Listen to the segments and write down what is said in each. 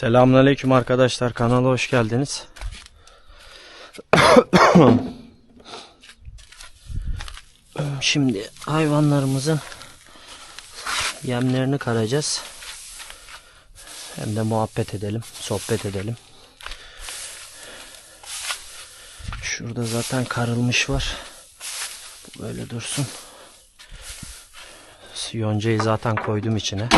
Selamünaleyküm arkadaşlar kanala hoş geldiniz. Şimdi hayvanlarımızın yemlerini karacağız. Hem de muhabbet edelim, sohbet edelim. Şurada zaten karılmış var. Böyle dursun. Yoncayı zaten koydum içine.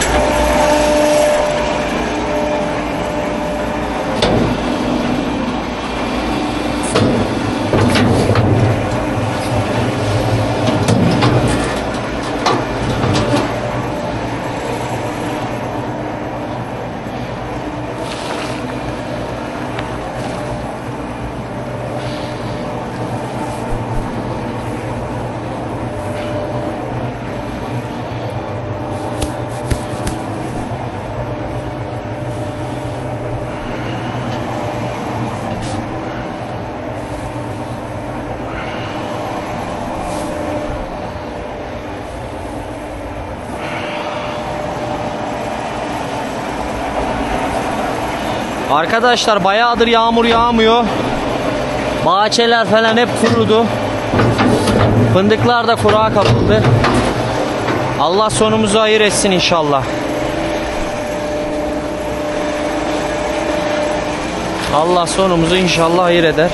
Arkadaşlar bayağıdır yağmur yağmıyor. Bahçeler falan hep kurudu. Fındıklar da kuruğa kapıldı. Allah sonumuzu hayır etsin inşallah. Allah sonumuzu inşallah hayır eder.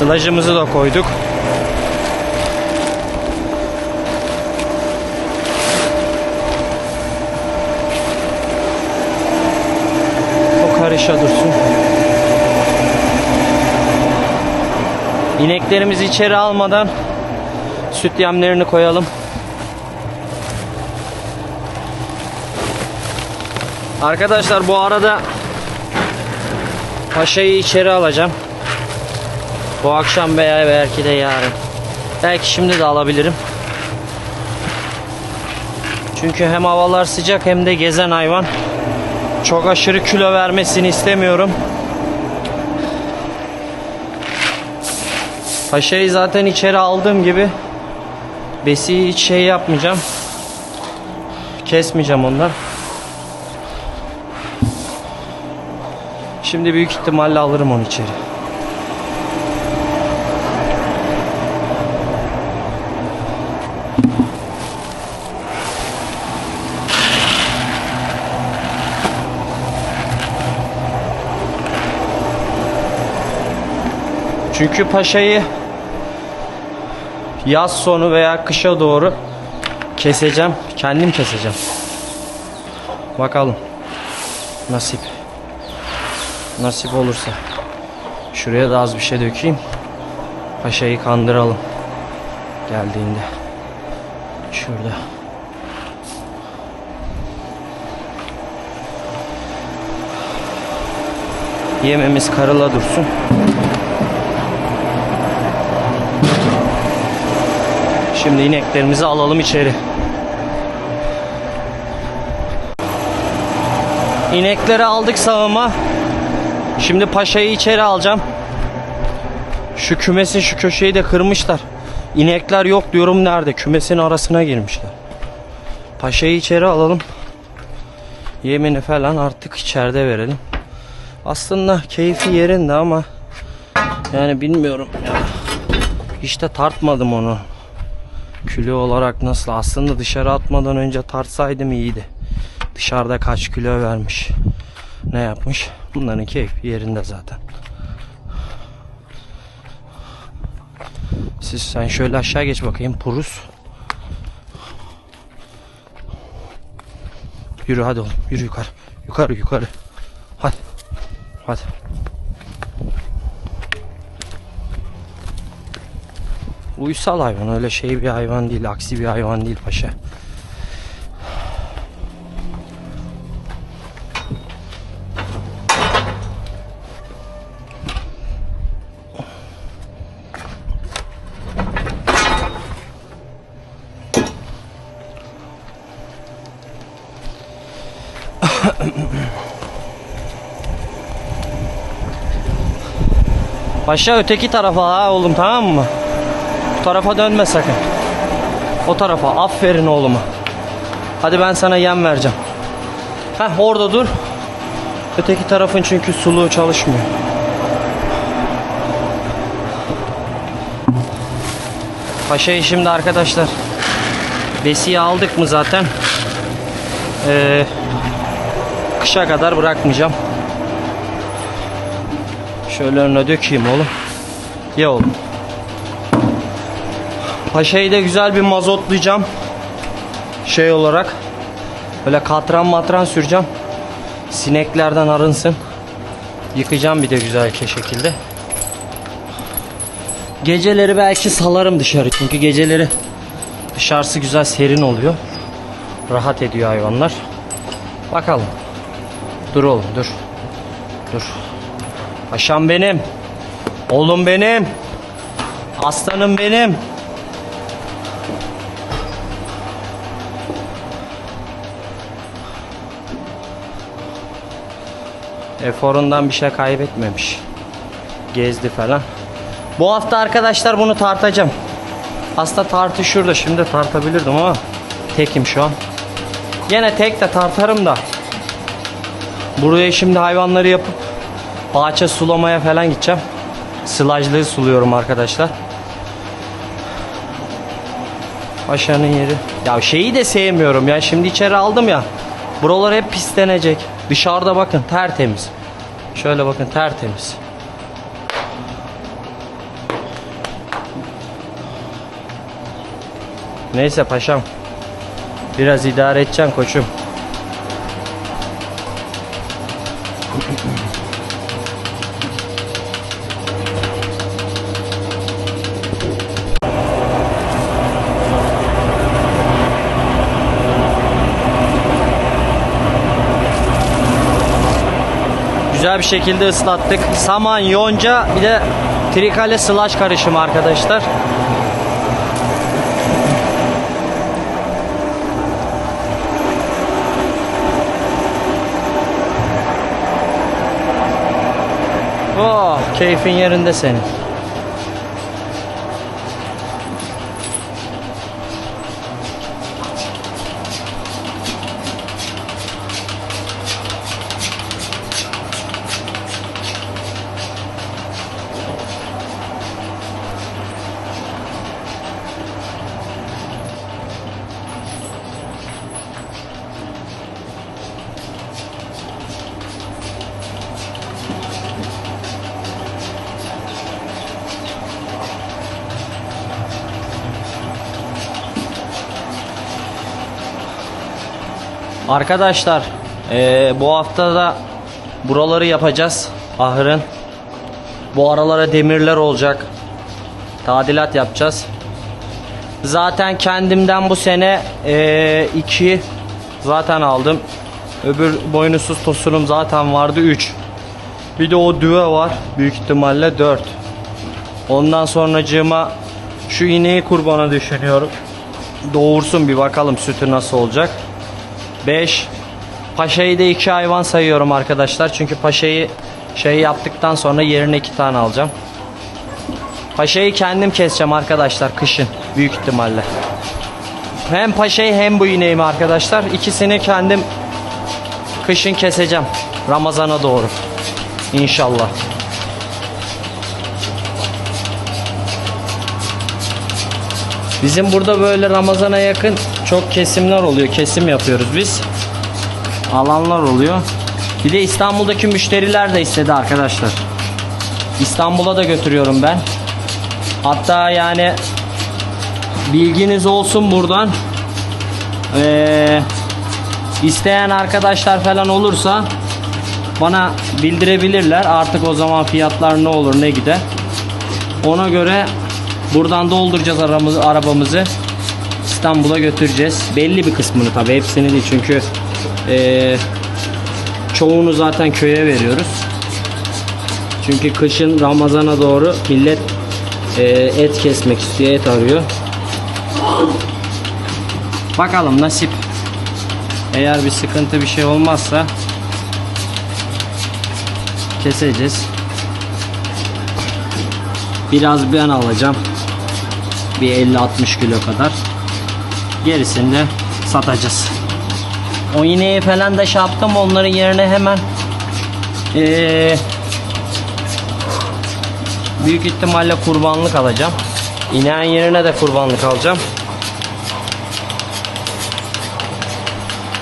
Sılacımızı da koyduk. O karışa dursun. İneklerimizi içeri almadan süt yemlerini koyalım. Arkadaşlar bu arada paşayı içeri alacağım. Bu akşam veya belki de yarın. Belki şimdi de alabilirim. Çünkü hem havalar sıcak hem de gezen hayvan. Çok aşırı kilo vermesini istemiyorum. Paşayı zaten içeri aldığım gibi besiyi hiç şey yapmayacağım. Kesmeyeceğim ondan. Şimdi büyük ihtimalle alırım onu içeri. Çünkü paşayı yaz sonu veya kışa doğru keseceğim. Kendim keseceğim. Bakalım. Nasip. Nasip olursa. Şuraya da az bir şey dökeyim. Paşayı kandıralım. Geldiğinde. Şurada. Yememiz karıla dursun. Şimdi ineklerimizi alalım içeri. İnekleri aldık sağıma. Şimdi paşayı içeri alacağım. Şu kümesin şu köşeyi de kırmışlar. İnekler yok diyorum nerede? Kümesin arasına girmişler. Paşayı içeri alalım. Yemini falan artık içeride verelim. Aslında keyfi yerinde ama yani bilmiyorum ya. Hiç de tartmadım onu. Kilo olarak nasıl? Aslında dışarı atmadan önce tartsaydım iyiydi. Dışarıda kaç kilo vermiş. Ne yapmış? Bunların keyfi yerinde zaten. Siz sen şöyle aşağı geç bakayım purus. Yürü hadi oğlum yürü yukarı. Yukarı yukarı. Hadi. Hadi. Uysal hayvan öyle şey bir hayvan değil aksi bir hayvan değil paşa. Paşa öteki tarafa ha oğlum tamam mı? Tarafa dönme sakın. O tarafa. Aferin oğluma. Hadi ben sana yem vereceğim. Heh orada dur. Öteki tarafın çünkü suluğu çalışmıyor. Paşayı şimdi arkadaşlar besiye aldık mı zaten ee, kışa kadar bırakmayacağım. Şöyle önüne dökeyim oğlum. Ye oğlum. Paşayı da güzel bir mazotlayacağım. Şey olarak. Böyle katran matran süreceğim. Sineklerden arınsın. Yıkayacağım bir de güzel şekilde. Geceleri belki salarım dışarı. Çünkü geceleri dışarısı güzel serin oluyor. Rahat ediyor hayvanlar. Bakalım. Dur oğlum dur. Dur. Paşam benim. Oğlum benim. Aslanım benim. Eforundan bir şey kaybetmemiş. Gezdi falan. Bu hafta arkadaşlar bunu tartacağım. Aslında tartı şurada. Şimdi tartabilirdim ama tekim şu an. Yine tek de tartarım da. Buraya şimdi hayvanları yapıp bahçe sulamaya falan gideceğim. Sılajlığı suluyorum arkadaşlar. Paşanın yeri. Ya şeyi de sevmiyorum ya. Şimdi içeri aldım ya. Buralar hep pislenecek. Dışarıda bakın tertemiz. Şöyle bakın tertemiz. Neyse paşam. Biraz idare edeceksin koçum. Şekilde ıslattık. Saman, yonca bir de trikale slash karışımı arkadaşlar. Oh, keyfin yerinde senin. Arkadaşlar eee, bu hafta da buraları yapacağız ahırın. Bu aralara demirler olacak. Tadilat yapacağız. Zaten kendimden bu sene eee, iki zaten aldım. Öbür boynuzsuz tosunum zaten vardı 3. Bir de o düve var. Büyük ihtimalle 4. Ondan sonracığıma şu ineği kurbana düşünüyorum. Doğursun bir bakalım sütü nasıl olacak. 5 Paşayı da iki hayvan sayıyorum arkadaşlar. Çünkü paşayı şey yaptıktan sonra yerine iki tane alacağım. Paşayı kendim keseceğim arkadaşlar kışın büyük ihtimalle. Hem paşayı hem bu ineğimi arkadaşlar. İkisini kendim kışın keseceğim. Ramazana doğru. İnşallah. Bizim burada böyle Ramazan'a yakın çok kesimler oluyor. Kesim yapıyoruz biz. Alanlar oluyor. Bir de İstanbul'daki müşteriler de istedi arkadaşlar. İstanbul'a da götürüyorum ben. Hatta yani bilginiz olsun buradan. Ee, isteyen arkadaşlar falan olursa bana bildirebilirler. Artık o zaman fiyatlar ne olur ne gider. Ona göre buradan dolduracağız aramızı, arabamızı. İstanbul'a götüreceğiz. Belli bir kısmını tabii hepsini değil çünkü ee, çoğunu zaten köye veriyoruz. Çünkü kışın Ramazan'a doğru millet ee, et kesmek istiyor, et arıyor. Bakalım nasip. Eğer bir sıkıntı bir şey olmazsa keseceğiz. Biraz ben alacağım. Bir 50-60 kilo kadar. Gerisini de satacağız. O ineği falan da şey yaptım. Onların yerine hemen ee, büyük ihtimalle kurbanlık alacağım. İneğin yerine de kurbanlık alacağım.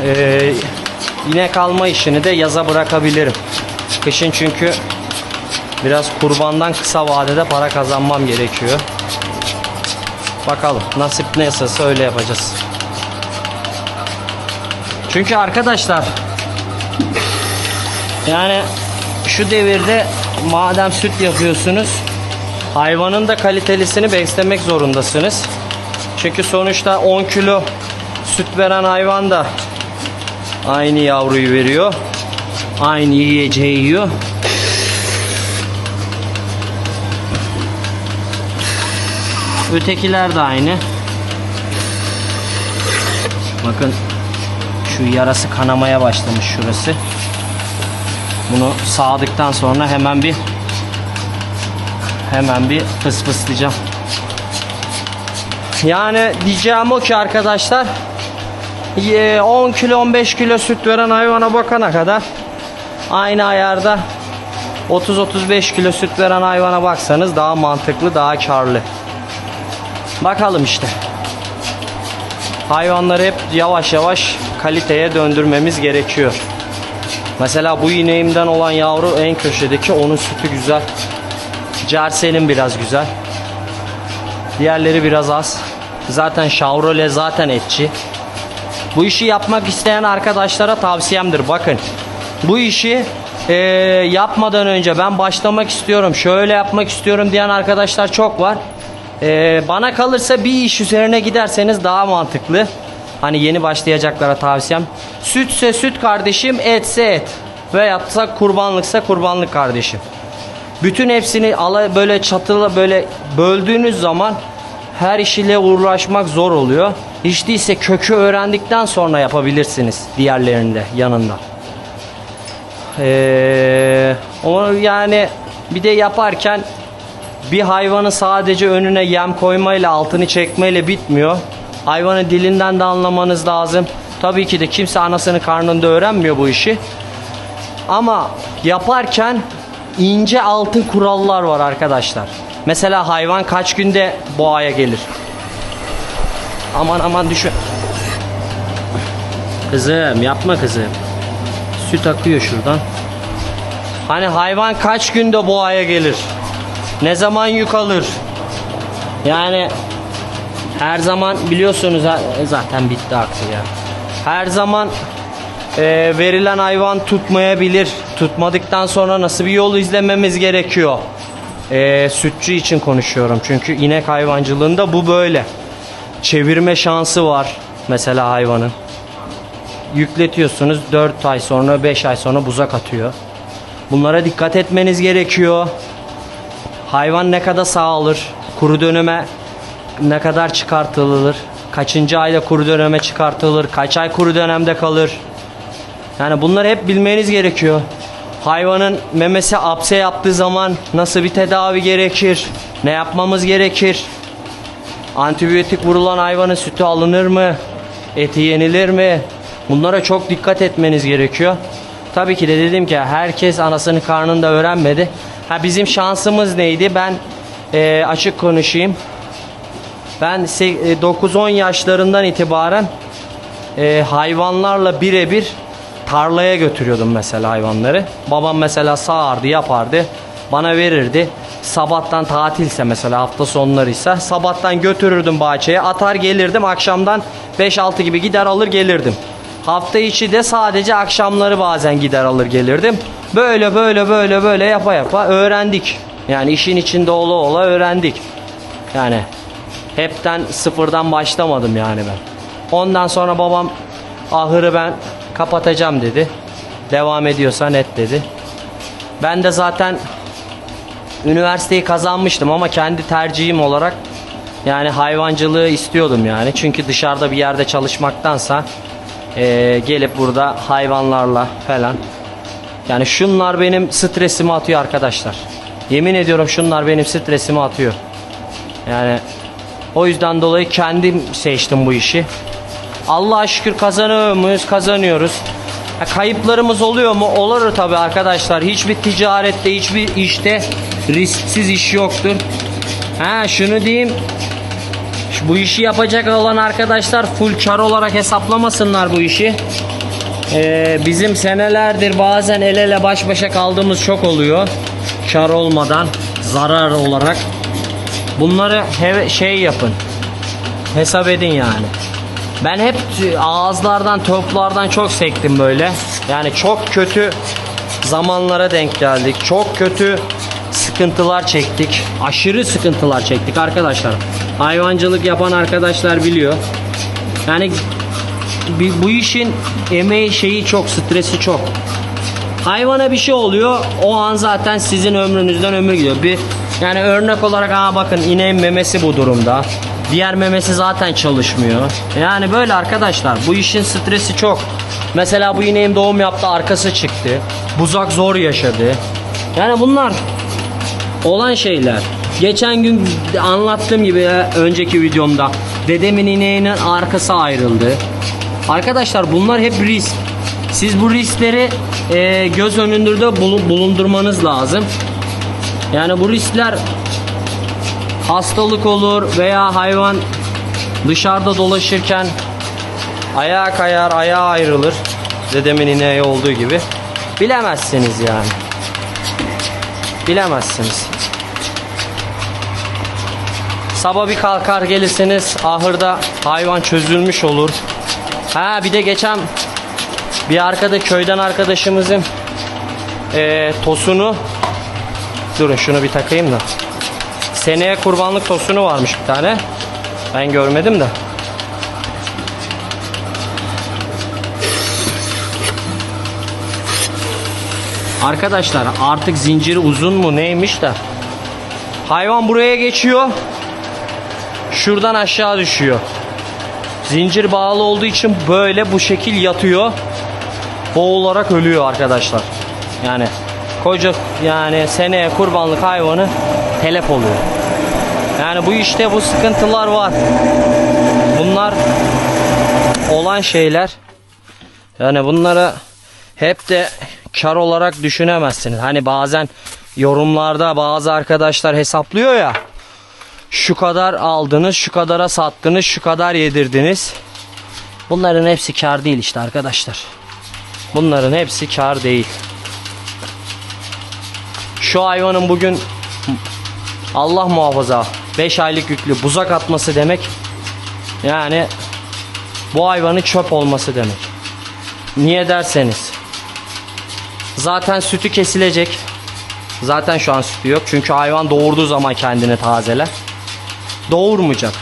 Ee, inek alma işini de yaza bırakabilirim. Kışın çünkü biraz kurbandan kısa vadede para kazanmam gerekiyor. Bakalım nasip neyse öyle yapacağız. Çünkü arkadaşlar yani şu devirde madem süt yapıyorsunuz hayvanın da kalitelisini beslemek zorundasınız. Çünkü sonuçta 10 kilo süt veren hayvan da aynı yavruyu veriyor. Aynı yiyeceği yiyor. Ötekiler de aynı. Bakın şu yarası kanamaya başlamış şurası. Bunu sağdıktan sonra hemen bir hemen bir fısfıslayacağım. Yani diyeceğim o ki arkadaşlar 10 kilo 15 kilo süt veren hayvana bakana kadar aynı ayarda 30-35 kilo süt veren hayvana baksanız daha mantıklı daha karlı. Bakalım işte. Hayvanları hep yavaş yavaş kaliteye döndürmemiz gerekiyor. Mesela bu ineğimden olan yavru en köşedeki onun sütü güzel. Cersenin biraz güzel. Diğerleri biraz az. Zaten Chevrolet zaten etçi. Bu işi yapmak isteyen arkadaşlara tavsiyemdir. Bakın bu işi eee, yapmadan önce ben başlamak istiyorum, şöyle yapmak istiyorum diyen arkadaşlar çok var. Eee, bana kalırsa bir iş üzerine giderseniz daha mantıklı. Hani yeni başlayacaklara tavsiyem. Sütse süt kardeşim, etse et. Veyahutsa kurbanlıksa kurbanlık kardeşim. Bütün hepsini ala böyle çatıla böyle böldüğünüz zaman her iş ile uğraşmak zor oluyor. Hiç değilse kökü öğrendikten sonra yapabilirsiniz diğerlerinde yanında. Ee, onu yani bir de yaparken bir hayvanı sadece önüne yem koymayla altını çekmeyle bitmiyor. Hayvanı dilinden de anlamanız lazım. Tabii ki de kimse anasının karnında öğrenmiyor bu işi. Ama yaparken ince altın kurallar var arkadaşlar. Mesela hayvan kaç günde boğaya gelir? Aman aman düşün. Kızım yapma kızım. Süt akıyor şuradan. Hani hayvan kaç günde boğaya gelir? Ne zaman yük alır? Yani her zaman biliyorsunuz ha- zaten bitti aktı ya. Her zaman e, verilen hayvan tutmayabilir. Tutmadıktan sonra nasıl bir yol izlememiz gerekiyor? E, sütçü için konuşuyorum. Çünkü inek hayvancılığında bu böyle. Çevirme şansı var mesela hayvanın. Yükletiyorsunuz 4 ay sonra 5 ay sonra buzak atıyor. Bunlara dikkat etmeniz gerekiyor. Hayvan ne kadar sağalır? Kuru döneme ne kadar çıkartılır? Kaçıncı ayda kuru döneme çıkartılır? Kaç ay kuru dönemde kalır? Yani bunları hep bilmeniz gerekiyor. Hayvanın memesi apse yaptığı zaman nasıl bir tedavi gerekir? Ne yapmamız gerekir? Antibiyotik vurulan hayvanın sütü alınır mı? Eti yenilir mi? Bunlara çok dikkat etmeniz gerekiyor. Tabii ki de dedim ki herkes anasının karnında öğrenmedi. Ha bizim şansımız neydi? Ben eee, açık konuşayım. Ben se- e, 9-10 yaşlarından itibaren e, hayvanlarla birebir tarlaya götürüyordum mesela hayvanları. Babam mesela sağardı, yapardı. Bana verirdi. sabahtan tatilse mesela hafta sonlarıysa sabahtan götürürdüm bahçeye atar gelirdim akşamdan 5-6 gibi gider alır gelirdim. Hafta içi de sadece akşamları bazen gider alır gelirdim. Böyle böyle böyle böyle yapa yapa öğrendik. Yani işin içinde ola ola öğrendik. Yani hepten sıfırdan başlamadım yani ben. Ondan sonra babam ahırı ben kapatacağım dedi. Devam ediyorsan et dedi. Ben de zaten üniversiteyi kazanmıştım ama kendi tercihim olarak yani hayvancılığı istiyordum yani. Çünkü dışarıda bir yerde çalışmaktansa eee, gelip burada hayvanlarla falan yani şunlar benim stresimi atıyor arkadaşlar. Yemin ediyorum şunlar benim stresimi atıyor. Yani o yüzden dolayı kendim seçtim bu işi. Allah'a şükür kazanıyor muyuz? Kazanıyoruz. Ha, kayıplarımız oluyor mu? Olur tabi arkadaşlar. Hiçbir ticarette, hiçbir işte risksiz iş yoktur. Ha şunu diyeyim. Bu işi yapacak olan arkadaşlar full kar olarak hesaplamasınlar bu işi. Ee, bizim senelerdir bazen el ele baş başa kaldığımız çok oluyor. Kar olmadan zarar olarak. Bunları heve- şey yapın. Hesap edin yani. Ben hep ağızlardan, toplardan çok sektim böyle. Yani çok kötü zamanlara denk geldik. Çok kötü sıkıntılar çektik. Aşırı sıkıntılar çektik arkadaşlar. Hayvancılık yapan arkadaşlar biliyor. Yani bu işin emeği şeyi çok, stresi çok. Hayvana bir şey oluyor. O an zaten sizin ömrünüzden ömür gidiyor. Bir yani örnek olarak aa bakın ineğin memesi bu durumda. Diğer memesi zaten çalışmıyor. Yani böyle arkadaşlar bu işin stresi çok. Mesela bu ineğim doğum yaptı arkası çıktı. Buzak zor yaşadı. Yani bunlar olan şeyler. Geçen gün anlattığım gibi e, önceki videomda dedemin ineğinin arkası ayrıldı. Arkadaşlar bunlar hep risk. Siz bu riskleri e, göz önünde bulu- bulundurmanız lazım. Yani bu riskler hastalık olur veya hayvan dışarıda dolaşırken ayağa kayar, ayağa ayrılır. Dedemin ineği olduğu gibi. Bilemezsiniz yani. Bilemezsiniz. Sabah bir kalkar gelirsiniz ahırda hayvan çözülmüş olur. Ha bir de geçen bir arkada köyden arkadaşımızın eee, tosunu durun şunu bir takayım da. Seneye kurbanlık tosunu varmış bir tane. Ben görmedim de. Arkadaşlar artık zinciri uzun mu neymiş de. Hayvan buraya geçiyor. Şuradan aşağı düşüyor. Zincir bağlı olduğu için böyle bu şekil yatıyor. Boğularak ölüyor arkadaşlar. Yani koca yani seneye kurbanlık hayvanı telef oluyor. Yani bu işte bu sıkıntılar var. Bunlar olan şeyler. Yani bunları hep de kar olarak düşünemezsiniz. Hani bazen yorumlarda bazı arkadaşlar hesaplıyor ya. Şu kadar aldınız, şu kadara sattınız, şu kadar yedirdiniz. Bunların hepsi kar değil işte arkadaşlar. Bunların hepsi kar değil. Şu hayvanın bugün Allah muhafaza 5 aylık yüklü buzak atması demek yani bu hayvanın çöp olması demek. Niye derseniz zaten sütü kesilecek. Zaten şu an sütü yok. Çünkü hayvan doğurduğu zaman kendini tazeler. Doğurmayacak.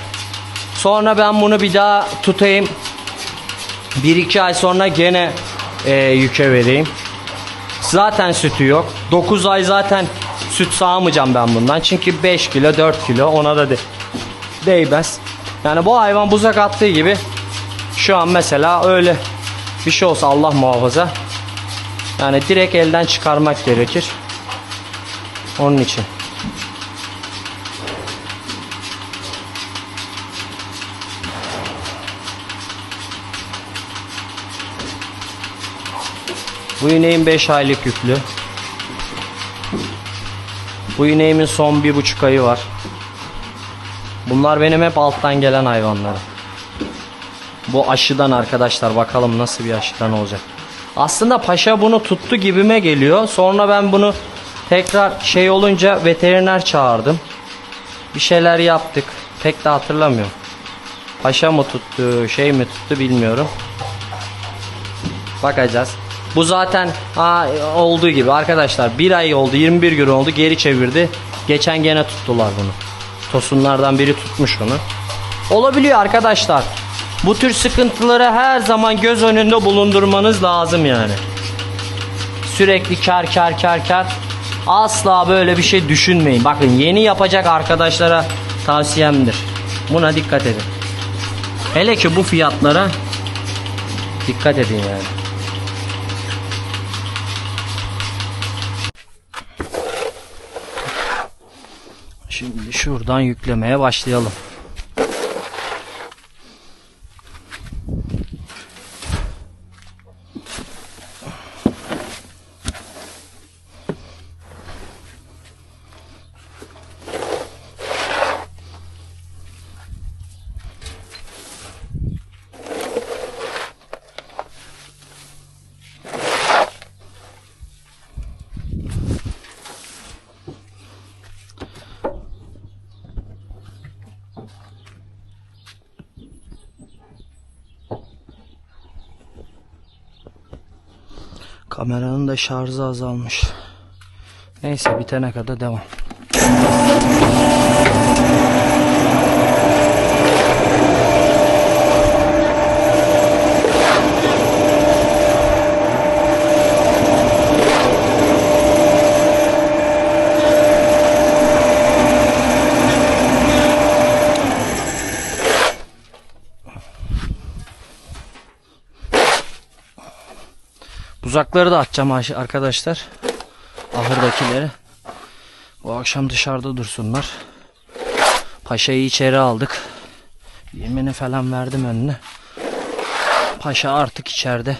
Sonra ben bunu bir daha tutayım. 1-2 ay sonra gene e, yüke vereyim. Zaten sütü yok. 9 ay zaten süt sağmayacağım ben bundan. Çünkü 5 kilo 4 kilo ona da de değmez. Yani bu hayvan buzak attığı gibi şu an mesela öyle bir şey olsa Allah muhafaza. Yani direkt elden çıkarmak gerekir. Onun için. Bu ineğim 5 aylık yüklü. Bu ineğimin son bir buçuk ayı var. Bunlar benim hep alttan gelen hayvanlarım. Bu aşıdan arkadaşlar bakalım nasıl bir aşıdan olacak. Aslında paşa bunu tuttu gibime geliyor. Sonra ben bunu Tekrar şey olunca veteriner çağırdım. Bir şeyler yaptık. Pek de hatırlamıyorum. Paşa mı tuttu, şey mi tuttu bilmiyorum. Bakacağız. Bu zaten ha, olduğu gibi arkadaşlar bir ay oldu 21 gün oldu geri çevirdi. Geçen gene tuttular bunu. Tosunlardan biri tutmuş onu. Olabiliyor arkadaşlar. Bu tür sıkıntıları her zaman göz önünde bulundurmanız lazım yani. Sürekli kar kar kar kar. Asla böyle bir şey düşünmeyin. Bakın yeni yapacak arkadaşlara tavsiyemdir. Buna dikkat edin. Hele ki bu fiyatlara dikkat edin yani. Şimdi şuradan yüklemeye başlayalım. Kameranın da şarjı azalmış. Neyse bitene kadar devam. Uzakları da atacağım aş- arkadaşlar. Ahırdakileri. Bu akşam dışarıda dursunlar. Paşayı içeri aldık. Yemini falan verdim önüne. Paşa artık içeride.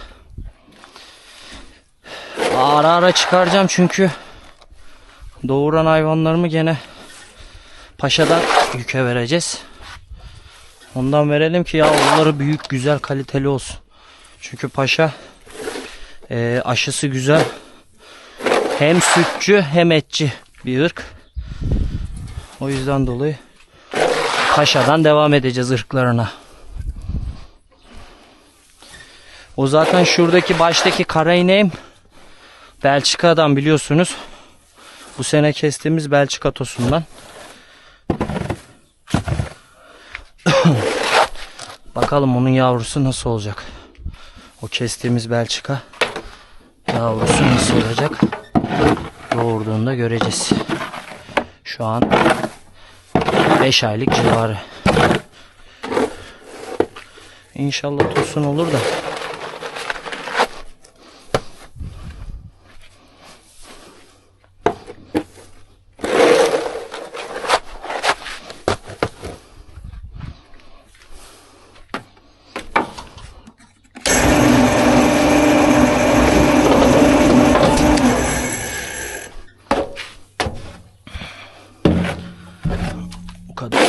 Ara ara çıkaracağım çünkü doğuran hayvanlarımı gene paşadan yüke vereceğiz. Ondan verelim ki yavruları büyük, güzel, kaliteli olsun. Çünkü paşa ee, aşısı güzel. Hem sütçü hem etçi bir ırk. O yüzden dolayı Paşa'dan devam edeceğiz ırklarına. O zaten şuradaki baştaki kara ineğim Belçika'dan biliyorsunuz. Bu sene kestiğimiz Belçika tosundan. Bakalım onun yavrusu nasıl olacak. O kestiğimiz Belçika yavrusu nasıl olacak doğurduğunda göreceğiz. Şu an 5 aylık civarı. İnşallah tosun olur da. Bu kadar.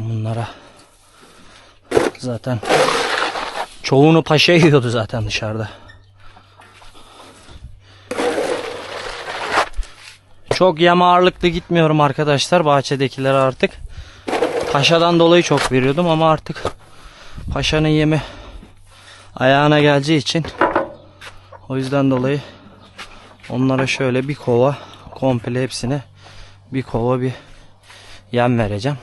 Zaten bunlara. Zaten çoğunu paşa yiyordu zaten dışarıda. Çok yem ağırlıklı gitmiyorum arkadaşlar bahçedekiler artık. Paşadan dolayı çok veriyordum ama artık paşanın yemi ayağına geleceği için o yüzden dolayı onlara şöyle bir kova komple hepsine bir kova bir yem vereceğim.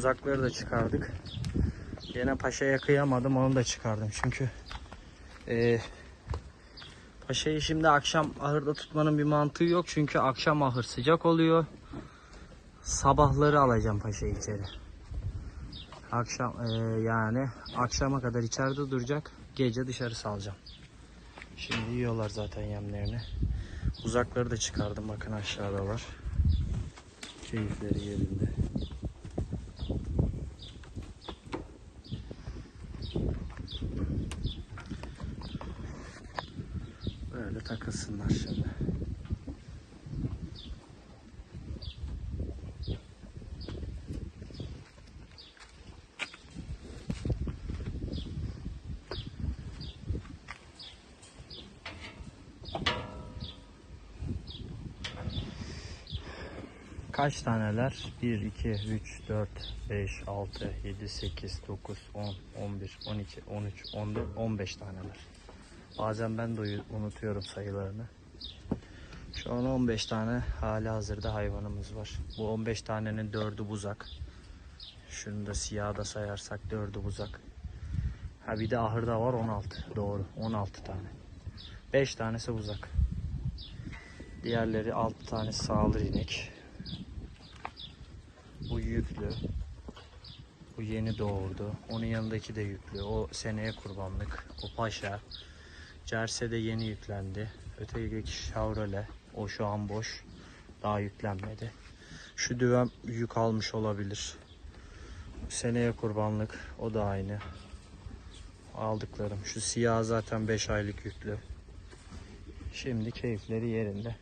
Uzakları da çıkardık. Yine paşaya kıyamadım onu da çıkardım çünkü eee paşayı şimdi akşam ahırda tutmanın bir mantığı yok çünkü akşam ahır sıcak oluyor. Sabahları alacağım paşayı içeri. Akşam eee, yani akşama kadar içeride duracak. Gece dışarı salacağım. Şimdi yiyorlar zaten yemlerini. Uzakları da çıkardım bakın aşağıdalar. Keyifleri yerinde. takılsınlar şöyle. Kaç taneler? 1, 2, 3, 4, 5, 6, 7, 8, 9, 10, 11, 12, 13, 14, 15 taneler. Bazen ben de unutuyorum sayılarını. Şu an 15 tane hali hazırda hayvanımız var. Bu 15 tanenin 4'ü buzak. Şunu da siyah da sayarsak 4'ü buzak. Ha bir de ahırda var 16. Doğru 16 tane. 5 tanesi buzak. Diğerleri 6 tanesi sağlı inek. Bu yüklü. Bu yeni doğurdu. Onun yanındaki de yüklü. O seneye kurbanlık. O paşa. Cerse de yeni yüklendi. Öteki Chevrolet. O şu an boş. Daha yüklenmedi. Şu düven yük almış olabilir. Seneye kurbanlık. O da aynı. Aldıklarım. Şu siyah zaten 5 aylık yüklü. Şimdi keyifleri yerinde.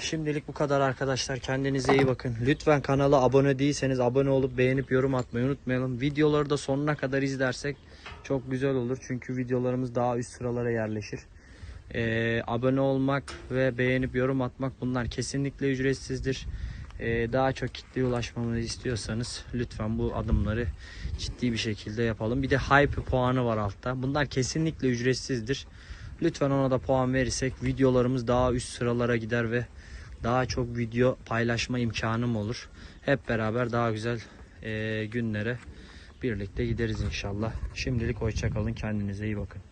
Şimdilik bu kadar arkadaşlar. Kendinize iyi bakın. Lütfen kanala abone değilseniz abone olup beğenip yorum atmayı unutmayalım. Videoları da sonuna kadar izlersek çok güzel olur. Çünkü videolarımız daha üst sıralara yerleşir. Ee, abone olmak ve beğenip yorum atmak bunlar kesinlikle ücretsizdir. Ee, daha çok kitleye ulaşmamızı istiyorsanız lütfen bu adımları ciddi bir şekilde yapalım. Bir de hype puanı var altta. Bunlar kesinlikle ücretsizdir. Lütfen ona da puan verirsek videolarımız daha üst sıralara gider ve daha çok video paylaşma imkanım olur. Hep beraber daha güzel eee, günlere birlikte gideriz inşallah. Şimdilik hoşçakalın. Kendinize iyi bakın.